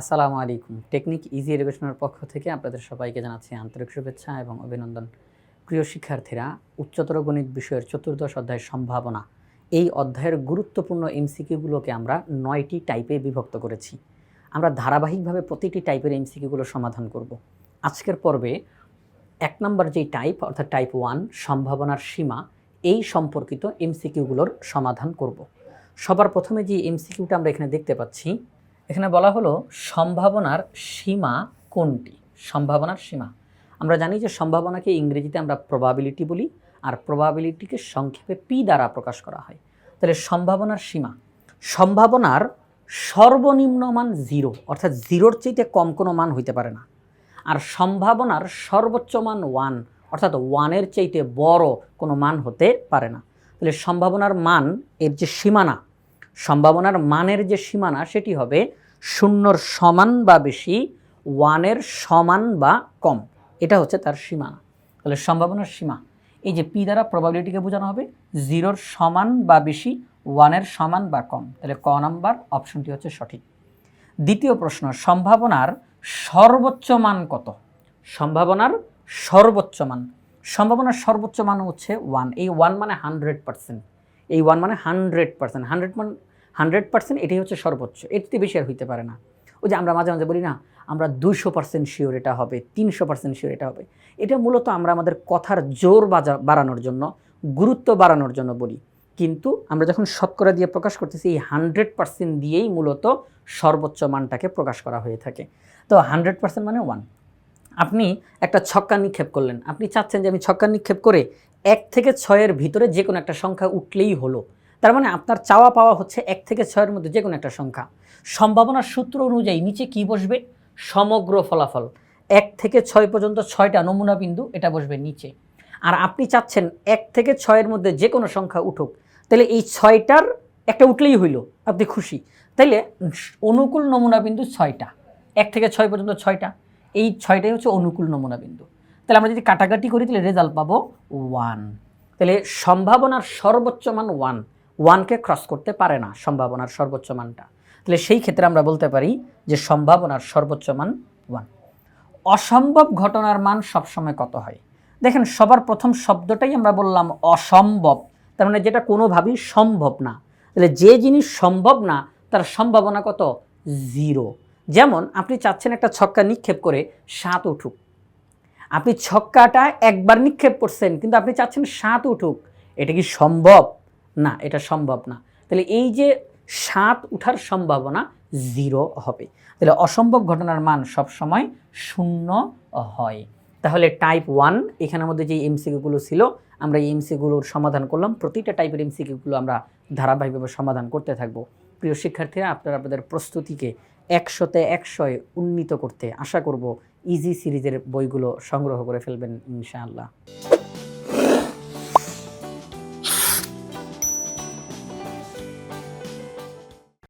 আসসালামু আলাইকুম। Technique easy এডুকেশনের পক্ষ থেকে আপনাদের সবাইকে জানাচ্ছি আন্তরিক শুভেচ্ছা এবং অভিনন্দন। প্রিয় শিক্ষার্থীরা, উচ্চতর গণিত বিষয়ের চতুর্দশ অধ্যায়ের সম্ভাবনা। এই অধ্যায়ের গুরুত্বপূর্ণ এমসিকিউগুলোকে আমরা নয়টি টাইপে বিভক্ত করেছি। আমরা ধারাবাহিকভাবে প্রতিটি টাইপের এমসিকিউগুলো সমাধান করব। আজকের পর্বে এক নম্বর যেই টাইপ, অর্থাৎ টাইপ ওয়ান, সম্ভাবনার সীমা, এই সম্পর্কিত এমসিকিউগুলোর সমাধান করব। সবার প্রথমে যে এমসিকিউটা আমরা এখানে দেখতে পাচ্ছি এখানে বলা হলো সম্ভাবনার সীমা কোনটি? সম্ভাবনার সীমা। আমরা জানি যে সম্ভাবনাকে ইংরেজিতে আমরা প্রবাবিলিটি বলি, আর প্রবাবিলিটিকে সংক্ষেপে পি দ্বারা প্রকাশ করা হয়। তাহলে সম্ভাবনার সীমা। সম্ভাবনার সর্বনিম্ন মান জিরো অর্থাৎ জিরোর চাইতে কম কোনো মান হইতে পারে না। আর সম্ভাবনার সর্বোচ্চ মান ওয়ান অর্থাৎ ওয়ানের চাইতে বড় কোনো মান হতে পারে না। তাহলে সম্ভাবনার মান এর যে সীমানা সম্ভাবনার মানের যে সীমানা সেটি হবে শূন্যর সমান বা বেশি, ওয়ানের সমান বা কম। এটা হচ্ছে তার সীমানা তাহলে সম্ভাবনার সীমা। এই যে পি দ্বারা প্রবাবিলিটিকে বোঝানো হবে, জিরোর সমান বা বেশি, ওয়ানের সমান বা কম। তাহলে ক নাম্বার, অপশনটি হচ্ছে সঠিক। দ্বিতীয় প্রশ্ন, সম্ভাবনার সর্বোচ্চ মান কত? সম্ভাবনার সর্বোচ্চ মান। সম্ভাবনার সর্বোচ্চ মান হচ্ছে ওয়ান। এই ওয়ান মানে হান্ড্রেড পার্সেন্ট এই ওয়ান মানে হান্ড্রেড পার্সেন্ট হান্ড্রেড মান হান্ড্রেড পার্সেন্ট এটাই হচ্ছে সর্বোচ্চ। এর থেকে বেশি আর হইতে পারে না। ওই যে আমরা মাঝে মাঝে বলি না, আমরা দুইশো পার্সেন্ট শিওর এটা হবে, তিনশো পার্সেন্ট শিওর এটা হবে। এটা মূলত আমরা আমাদের কথার জোর বাজা বাড়ানোর জন্য, গুরুত্ব বাড়ানোর জন্য বলি। কিন্তু আমরা যখন শতকরা দিয়ে প্রকাশ করতেছি, এই হান্ড্রেড পার্সেন্ট দিয়েই মূলত সর্বোচ্চ মানটাকে প্রকাশ করা হয়ে থাকে। তো হান্ড্রেড পার্সেন্ট মানে ওয়ান আপনি একটা ছক্কা নিক্ষেপ করলেন। আপনি চাচ্ছেন যে আমি ছক্কা নিক্ষেপ করে এক থেকে ছয়ের ভিতরে যে কোনো একটা সংখ্যা উঠলেই হলো। তার মানে আপনার চাওয়া পাওয়া হচ্ছে এক থেকে ছয়ের মধ্যে যে কোনো একটা সংখ্যা। সম্ভাবনার সূত্র অনুযায়ী নিচে কি বসবে? সমগ্র ফলাফল। এক থেকে ছয় পর্যন্ত ছয়টা নমুনা বিন্দু, এটা বসবে নিচে। আর আপনি চাচ্ছেন এক থেকে ছয়ের মধ্যে যে কোনো সংখ্যা উঠুক, তাহলে এই ছয়টার একটা উঠলেই হইল, আপনি খুশি। তাইলে অনুকূল নমুনা বিন্দু ছয়টা। এক থেকে ছয় পর্যন্ত ছয়টা। এই ছয়টাই হচ্ছে অনুকূল নমুনা বিন্দু। তাহলে আমরা যদি কাটাকাটি করি, তাহলে রেজাল্ট পাবো ওয়ান তাহলে সম্ভাবনার সর্বোচ্চ মান ওয়ান ওয়ানকে ক্রস করতে পারে না সম্ভাবনার সর্বোচ্চ মানটা। তাহলে সেই ক্ষেত্রে আমরা বলতে পারি যে সম্ভাবনার সর্বোচ্চ মান ওয়ান অসম্ভব ঘটনার মান সবসময় কত হয়? দেখেন, সবার প্রথম শব্দটাই আমরা বললাম অসম্ভব। তার মানে যেটা কোনোভাবেই সম্ভব না। তাহলে যে জিনিস সম্ভব না, তার সম্ভাবনা কত? জিরো যেমন, আপনি চাচ্ছেন একটা ছক্কা নিক্ষেপ করে সাত উঠুক। আপনি ছক্কাটা একবার নিক্ষেপ করছেন, কিন্তু আপনি চাচ্ছেন সাত উঠুক। এটা কি সম্ভব? না, এটা সম্ভব না। তাহলে এই যে সাত উঠার সম্ভাবনা জিরো হবে। তাহলে অসম্ভব ঘটনার মান সবসময় শূন্য হয়। তাহলে টাইপ ওয়ান এখানের মধ্যে যে এমসিকিউগুলো ছিল, আমরা এই এমসিগুলোর সমাধান করলাম। প্রতিটা টাইপের এমসিকিউগুলো আমরা ধারাবাহিকভাবে সমাধান করতে থাকব। প্রিয় শিক্ষার্থীরা, আপনারা আপনাদের প্রস্তুতিকে একশোতে একশোয় উন্নীত করতে আশা করব ইজি সিরিজের বইগুলো সংগ্রহ করে ফেলবেন, ইনশাআল্লাহ।